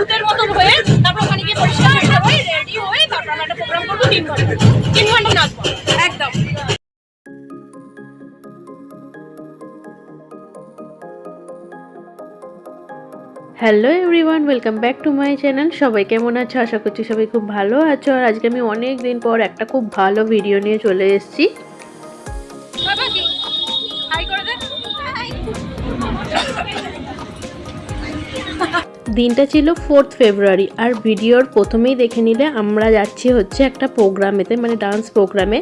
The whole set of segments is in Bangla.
ভূতের হয়ে তারপর ওখানে গিয়ে পরিষ্কার হয়ে রেডি হয়ে তারপর আমরা প্রোগ্রাম করব, তিন ঘণ্টা। তিন ঘণ্টা নাচবো একদম। Hello everyone welcome back to my channel সবাই কেমন আছো? আশা করছি সবাই খুব ভালো আছো। আর আজকে আমি অনেক দিন পর একটা খুব ভালো ভিডিও নিয়ে চলে এসেছি। দিনটা ছিল ফোর্থ ফেব্রুয়ারি আর ভিডিওর প্রথমেই দেখে নিলে আমরা যাচ্ছি হচ্ছে একটা প্রোগ্রামেতে মানে ডান্স প্রোগ্রামে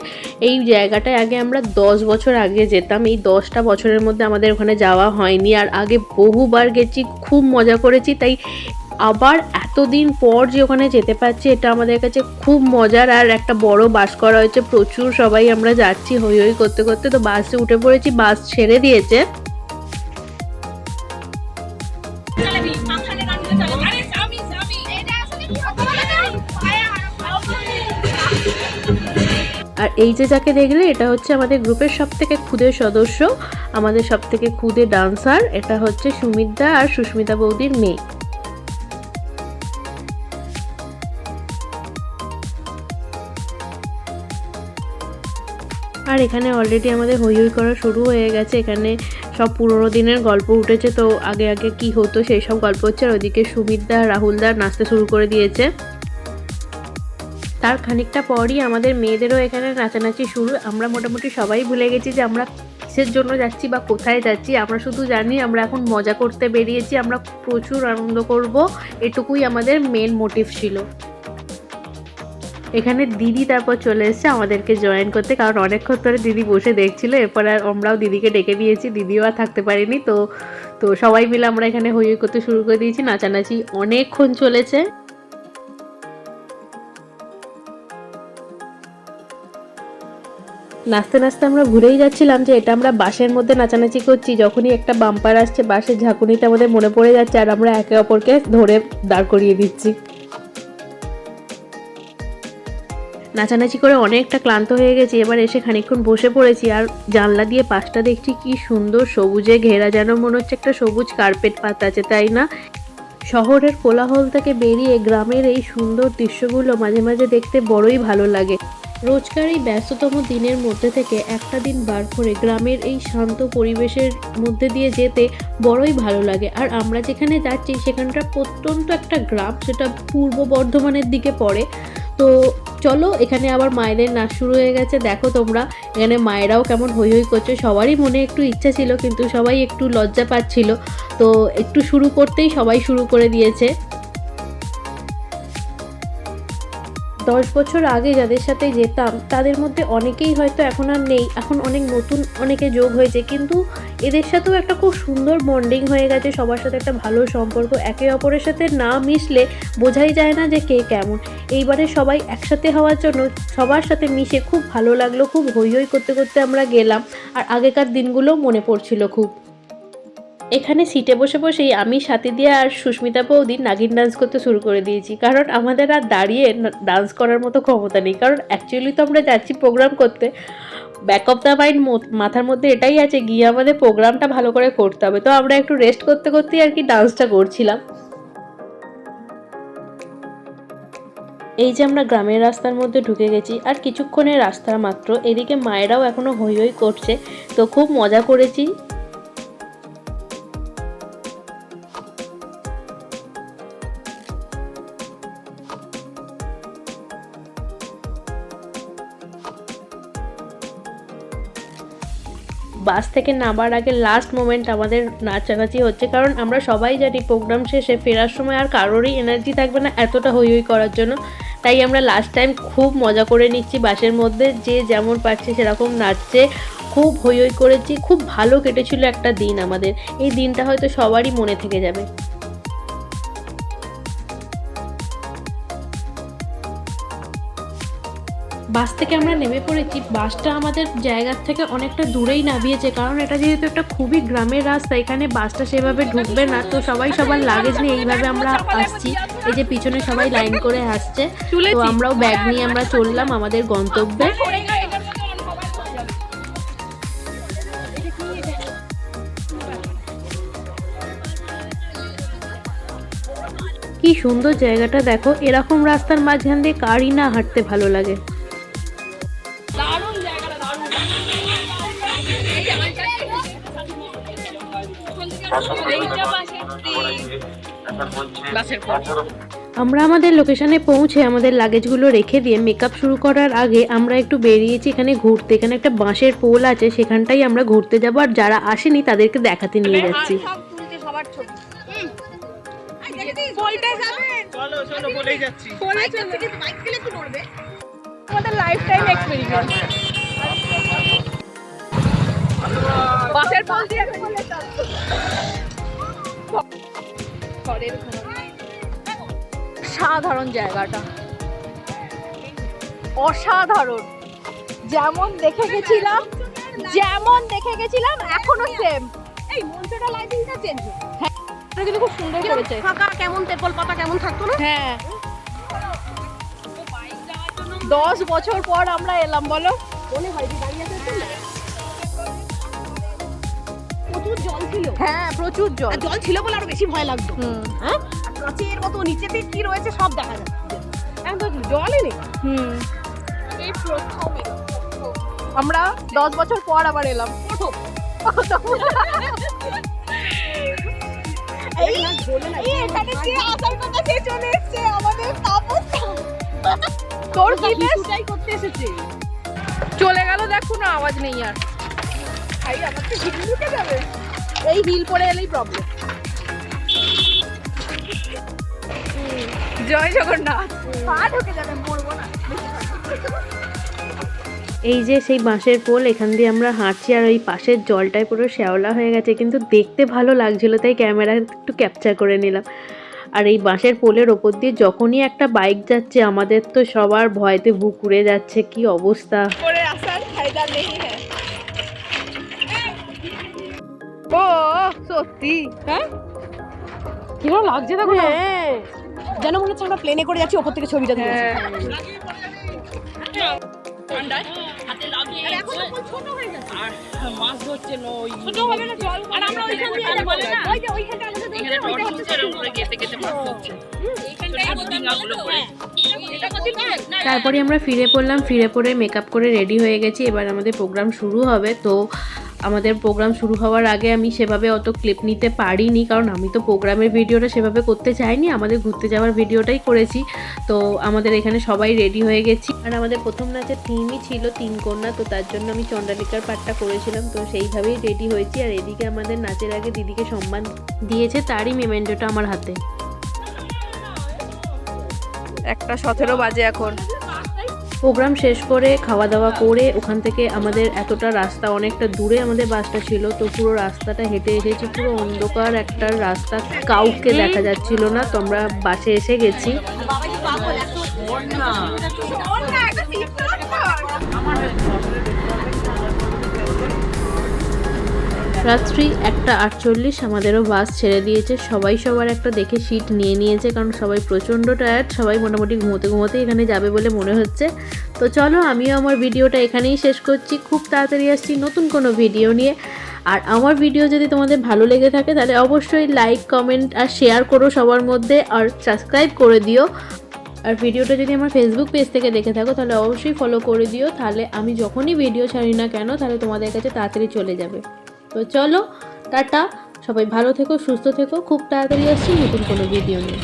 এই জায়গাটায় আগে আমরা দশ বছর আগে যেতাম, এই দশটা বছরের মধ্যে আমাদের ওখানে যাওয়া হয়নি। আর আগে বহুবার গেছি, খুব মজা করেছি, তাই আবার এতদিন পর যে ওখানে যেতে পারছি, এটা আমাদের কাছে খুব মজার। আর একটা বড় বাস করা হয়েছে, প্রচুর সবাই আমরা যাচ্ছি হই হই করতে করতে। তো বাসে উঠে পড়েছি, বাস ছেড়ে দিয়েছে। আর এই যে যাকে দেখলে, এটা হচ্ছে আমাদের গ্রুপের সব থেকে ক্ষুদে সদস্য, আমাদের সব থেকে ক্ষুদে ডান্সার, এটা হচ্ছে সুমিতা আর সুস্মিতা বৌদির মেয়ে। আর এখানে অলরেডি আমাদের হই হই করা শুরু হয়ে গেছে, এখানে সব পুরোনো দিনের গল্প উঠেছে, তো আগে আগে কি হতো সেই সব গল্প হচ্ছে, আর ওদিকে সুমিতদা, রাহুলদা নাচতে শুরু করে দিয়েছে। তার খানিকটা পরই আমাদের মেয়েদেরও এখানে নাচানাচি শুরু। আমরা মোটামুটি সবাই ভুলে গেছি যে আমরা কিসের জন্য যাচ্ছি বা কোথায় যাচ্ছি। আমরা শুধু জানি আমরা এখন মজা করতে বেরিয়েছি, আমরা প্রচুর আনন্দ করব। এটুকুই আমাদের মেন মোটিভ ছিল। এখানে দিদি তারপর চলে এসেছে আমাদেরকে জয়েন করতে, কারণ অনেকক্ষণ ধরে দিদি বসে দেখছিল। এরপর আমরাও দিদিকে ডেকে নিয়েছি দিদিও আর থাকতে পারিনি, তো তো সবাই মিলে আমরা এখানে হই করতে শুরু করে দিয়েছি। নাচানাচি অনেকক্ষণ চলেছে। নাচতে নাচতে আমরা ঘুরেই যাচ্ছিলাম যে এটা আমরা বাসের মধ্যে নাচানাচি করছি, যখনই একটা বাম্পার আসছে বাসের ঝাঁকুনিতে আমাদের মনে পড়ে যাচ্ছে আর আমরা একে অপরকে ধরে দাঁড় করিয়ে দিচ্ছি। নাচানাচি করে অনেকটা ক্লান্ত হয়ে গেছি, এবার এসে খানিকক্ষণ বসে পড়েছি আর জানলা দিয়ে পাশটা দেখছি কি সুন্দর সবুজে ঘেরা, যেন মনে হচ্ছে একটা সবুজ কার্পেট পাতা আছে, তাই না? শহরের কোলাহল থেকে বেরিয়ে গ্রামের এই সুন্দর দৃশ্যগুলো মাঝে মাঝে দেখতে বড়ই ভালো লাগে। রোজকার এই ব্যস্ততম দিনের মধ্যে থেকে একটা দিন বার করে গ্রামের এই শান্ত পরিবেশের মধ্যে দিয়ে যেতে বড়ই ভালো লাগে। আর আমরা যেখানে যাচ্ছি, সেখানটা প্রত্যন্ত একটা গ্রাম, সেটা পূর্ব বর্ধমানের দিকে পড়ে। তো চলো, এখানে আবার মায়েদের নাচ শুরু হয়ে গেছে। দেখো তোমরা, এখানে মায়েরাও কেমন হই হই করছে। সবারই মনে একটু ইচ্ছা ছিল, কিন্তু সবাই একটু লজ্জা পাচ্ছিল। তো একটু শুরু করতেই সবাই শুরু করে দিয়েছে। দশ বছর আগে যাদের সাথে যেতাম, তাদের মধ্যে অনেকেই হয়তো এখন আর নেই। এখন অনেক নতুন, অনেকে যোগ হয়েছে। কিন্তু এদের সাথেও একটা খুব সুন্দর বন্ডিং হয়ে গেছে। সবার সাথে একটা ভালো সম্পর্ক। একে অপরের সাথে না মিশলে বোঝাই যায় না যে কে কেমন। এইবারে সবাই একসাথে হওয়ার জন্য সবার সাথে মিশে খুব ভালো লাগল। খুব হই হই করতে করতে আমরা গেলাম। আর আগেকার দিনগুলো মনে পড়ছিল খুব। এখানে সিটে বসে বসেই আমি সাথী দিয়ে আর সুস্মিতা বৌদি নাগিন ডান্স করতে শুরু করে দিয়েছি। কারণ আমাদের আর দাঁড়িয়ে ডান্স করার মতো ক্ষমতা নেই। কারণ অ্যাকচুয়ালি তো আমরা যাচ্ছি প্রোগ্রাম করতে। ব্যাক অফ দ্য মাইন্ড মাথার মধ্যে এটাই আছে, গিয়ে আমাদের প্রোগ্রামটা ভালো করে করতে হবে। তো আমরা একটু রেস্ট করতে করতেই আর কি ডান্সটা করছিলাম। এই যে আমরা গ্রামের রাস্তার মধ্যে ঢুকে গেছি, আর কিছুক্ষণের রাস্তা মাত্র। এদিকে মায়েরাও এখনও হই হই করছে। তো খুব মজা করেছি। বাস থেকে নামার আগে লাস্ট মোমেন্ট আমাদের নাচানাচি হচ্ছে। কারণ আমরা সবাই জানি প্রোগ্রাম শেষে ফেরার সময় আর কারোরই এনার্জি থাকবে না এতটা হই হই করার জন্য। তাই আমরা লাস্ট টাইম খুব মজা করে নিচ্ছি বাসের মধ্যে। যে যেমন পারছে সেরকম নাচছে। খুব হই হই করেছি। খুব ভালো কেটেছিল একটা দিন আমাদের। এই দিনটা হয়তো সবারই মনে থেকে যাবে। বাস থেকে আমরা নেমে পড়েছি। বাসটা আমাদের জায়গার থেকে অনেকটা দূরেই নামিয়েছে কারণ এটা যেহেতু একটা খুবই গ্রামের রাস্তা এখানে বাসটা সেভাবে ঢুকবে না। তো সবাই সবার লাগেজ নিয়ে এইভাবে আমরা আসছি। এই যে পিছনে সবাই লাইন করে আসছে। তো আমরাও ব্যাগ নিয়ে আমরা চললাম আমাদের গন্তব্যে। কি সুন্দর জায়গাটা দেখো। এরকম রাস্তার মাঝখান দিয়ে কারই না হাঁটতে ভালো লাগে। আমরা আমাদের লোকেশনে পৌঁছে আমাদের লাগেজগুলো রেখে দিয়ে মেকআপ শুরু করার আগে আমরা একটু বেরিয়েছি এখানে ঘুরতে। এখানে একটা বাঁশের পোল আছে সেখানটাই আমরা ঘুরতে যাব আর যারা আসেনি তাদেরকে দেখাতে নিয়ে যাচ্ছি। সব তুলছে সবার ছবি। বলতে যাবেন চলো চলো বলেই যাচ্ছি। বলে চলছে কিন্তু বাইক গেলে তো নড়বে। আমাদের লাইফ টাইম এক্সপেরিমেন্ট বাসের পাশ দিয়ে। ঘরের সাধারণ জায়গাটা। অসাধারণ। যেমন দেখে গেছিলাম যেমন দেখে গেছিলাম এখনও সেম এই মঞ্চটা লাইটিংটা চেঞ্জ হ্যাঁ কিন্তু খুব সুন্দর করেছে। ফাঁকা কেমন তেপল পাতা কেমন থাকতো না? হ্যাঁ। দশ বছর পর আমরা এলাম বলো। মনে হয় যে দাঁড়িয়ে? প্রচুর জল ছিল। হ্যাঁ প্রচুর জল। জল ছিল বলে আরও বেশি ভয় লাগতো। হুম। হ্যাঁ? কাঁচের মতো নিচেতে কি রয়েছে সব দেখা যাচ্ছে। এখন তো জলই নেই। হুম। এই প্রথম আমরা দশ বছর পর আবার এলাম। প্রথম। এই এই এখানে যে আসার কথা সে চলে এসেছে আমাদের তাপস তোর কি করতে এসেছে। চলে গেল দেখো না আওয়াজ নেই আর। ভাই আমার তো হিল ঢুকে যাবে? এই হিল পরে এলেই প্রবলেম জয় জগন্নাথ। পা ঢুকে যাবে মরবো না। এই যে সেই বাঁশের পোল এখান দিয়ে আমরা হাঁটছি আর ওই পাশের জলটাই পুরো শ্যাওলা হয়ে গেছে কিন্তু দেখতে ভালো লাগছিল তাই ক্যামেরা একটু ক্যাপচার করে নিলাম। আর এই বাঁশের পোলের ওপর দিয়ে যখনই একটা বাইক যাচ্ছে আমাদের তো সবার ভয়তে বুক উড়ে যাচ্ছে কি অবস্থা? করে আসার ফায়দা নেই হ্যাঁ। ও সত্যি? হ্যাঁ? কীরকম লাগছে দেখো না। হ্যাঁ। যেন মনে হচ্ছে আমরা প্লেনে করে যাচ্ছি ওপর থেকে ছবিটা না তারপরে আমরা ফিরে পড়লাম ফিরে পড়ে মেকআপ করে রেডি হয়ে গেছি। এবার আমাদের প্রোগ্রাম শুরু হবে। তো আমাদের প্রোগ্রাম শুরু হওয়ার আগে আমি সেভাবে অত ক্লিপ নিতে পারিনি, কারণ আমি তো প্রোগ্রামের ভিডিওটা সেভাবে করতে চাইনি, আমাদের ঘুরতে যাওয়ার ভিডিওটাই করেছি। তো আমাদের এখানে সবাই রেডি হয়ে গেছি। আর আমাদের প্রথম নাচের থিমই ছিল তিন কন্যা, তো তার জন্য আমি চণ্ডালিকার পাঠটা করেছিলাম, তো সেইভাবেই রেডি হয়েছি। আর এদিকে আমাদের নাচের আগে দিদিকে সম্মান দিয়েছে, তারই মেমেন্টোটা আমার হাতে। একটা সতেরো বাজে এখন। প্রোগ্রাম শেষ করে খাওয়া দাওয়া করে, ওখান থেকে আমাদের এতটা রাস্তা, অনেকটা দূরে আমাদের বাসটা ছিল, তো পুরো রাস্তাটা হেঁটে এসেছি পুরো অন্ধকার একটা রাস্তা, কাউকে দেখা যাচ্ছিল না, তো আমরা বাসে এসে গেছি। রাত্রি একটা আটচল্লিশ, আমাদেরও বাস ছেড়ে দিয়েছে। সবাই সবার একটা দেখে সিট নিয়ে নিয়েছে, কারণ সবাই প্রচণ্ড টায়ার্ড সবাই মোটামুটি ঘুমোতে ঘুমোতে এখানে যাবে বলে মনে হচ্ছে। তো চলো, আমিও আমার ভিডিওটা এখানেই শেষ করছি। খুব তাড়াতাড়ি আসছি নতুন কোনো ভিডিও নিয়ে। আর আমার ভিডিও যদি তোমাদের ভালো লেগে থাকে, তাহলে অবশ্যই লাইক কমেন্ট আর শেয়ার করো সবার মধ্যে, আর সাবস্ক্রাইব করে দিও। আর ভিডিওটা যদি আমার ফেসবুক পেজ থেকে দেখে থাকো, তাহলে অবশ্যই ফলো করে দিও। তাহলে আমি যখনই ভিডিও ছাড়ি না কেন, তাহলে তোমাদের কাছে তাড়াতাড়ি চলে যাবে। তো চলো, টাটা। সবাই ভালো থেকো, সুস্থ থেকো। খুব তাড়াতাড়ি আসছি নতুন কোনো ভিডিও নিয়ে।